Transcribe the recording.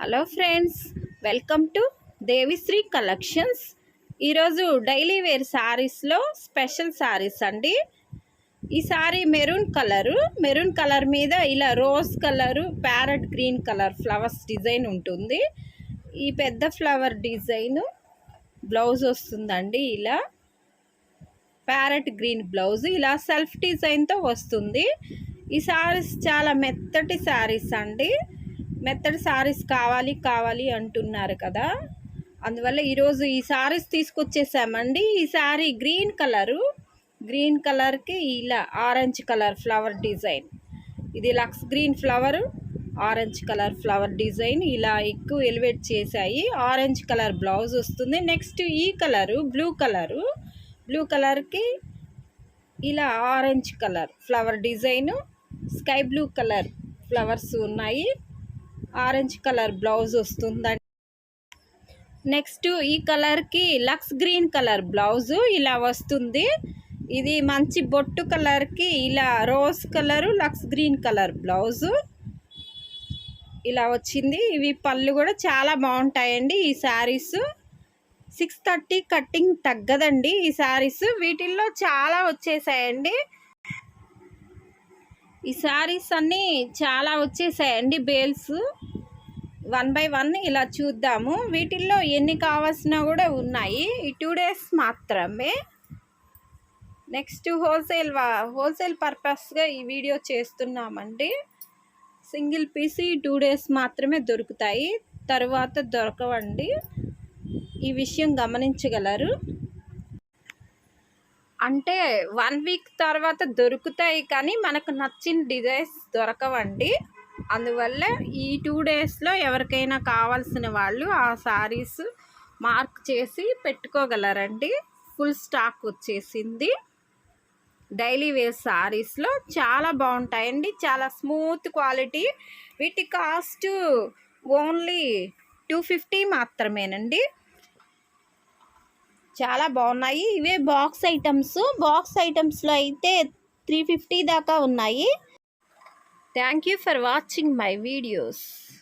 Hello friends welcome to Devisri collections. ఈరోజు daily wear శారీస్లో special saris అండి. ఈ sari maroon colour. Maroon colour మీద ఇలా rose colour parrot green colour flowers design ఉంటుంది. ఈ పెద్ద ఫ్లవర్ డిజైన్ బ్లౌజ్ వస్తుందండి ఇలా. ప్యారెట్ గ్రీన్ బ్లౌజ్ ఇలా సెల్ఫ్ డిజైన్తో వస్తుంది. ఈ శారీస్ చాలా మెత్తటి శారీస్ అండి. మెత్తడి సారీస్ కావాలి కావాలి అంటున్నారు కదా. అందువల్ల ఈరోజు ఈ శారీస్ తీసుకొచ్చేసామండి. ఈ శారీ గ్రీన్ కలరు గ్రీన్ కలర్కి ఇలా ఆరెంజ్ కలర్ ఫ్లవర్ డిజైన్ ఇది looks green flower orange colour flower design ఇలా ఎక్కువ ఎలివేట్ చేశాయి. ఆరెంజ్ కలర్ బ్లౌజ్ వస్తుంది. నెక్స్ట్ ఈ కలరు బ్లూ కలరు బ్లూ కలర్కి ఇలా orange colour flower design sky blue colour flowers ఉన్నాయి. ఆరెంజ్ కలర్ బ్లౌజ్ వస్తుందండి. నెక్స్ట్ ఈ కలర్కి లక్స్ గ్రీన్ కలర్ బ్లౌజు ఇలా వస్తుంది. ఇది మంచి బొట్టు కలర్కి ఇలా rose colour Lux green colour blouse ఇలా వచ్చింది. ఇవి పళ్ళు కూడా చాలా బాగుంటాయండి ఈ శారీస్. సిక్స్ థర్టీ కట్టింగ్ తగ్గదండి ఈ శారీస్. వీటిల్లో చాలా వచ్చేసాయండి. ఈ శారీస్ అన్నీ చాలా వచ్చేసాయండి బేల్స్ వన్ బై వన్ ఇలా చూద్దాము. వీటిల్లో ఎన్ని కావాల్సినా కూడా ఉన్నాయి. ఈ టూ డేస్ మాత్రమే. నెక్స్ట్ హోల్సేల్ హోల్సేల్ పర్పస్గా ఈ వీడియో చేస్తున్నామండి. సింగిల్ పీస్ ఈ టూ డేస్ మాత్రమే దొరుకుతాయి. తరువాత దొరకవండి. ఈ విషయం గమనించగలరు. అంటే వన్ వీక్ తర్వాత దొరుకుతాయి కానీ మనకు నచ్చిన డిజైన్స్ దొరకవండి. అందువల్ల ఈ టూ డేస్లో ఎవరికైనా కావాల్సిన వాళ్ళు ఆ శారీస్ మార్క్ చేసి పెట్టుకోగలరండి. ఫుల్ స్టాక్ వచ్చేసింది. డైలీ వేర్ శారీస్లో చాలా బాగుంటాయండి. చాలా స్మూత్ క్వాలిటీ వీటి కాస్ట్ ఓన్లీ టూ ఫిఫ్టీ మాత్రమేనండి. చాలా బాగున్నాయి. ఇవే బాక్స్ ఐటమ్స్ బాక్స్ ఐటమ్స్లో అయితే త్రీ ఫిఫ్టీ దాకా ఉన్నాయి. Thank you for watching my videos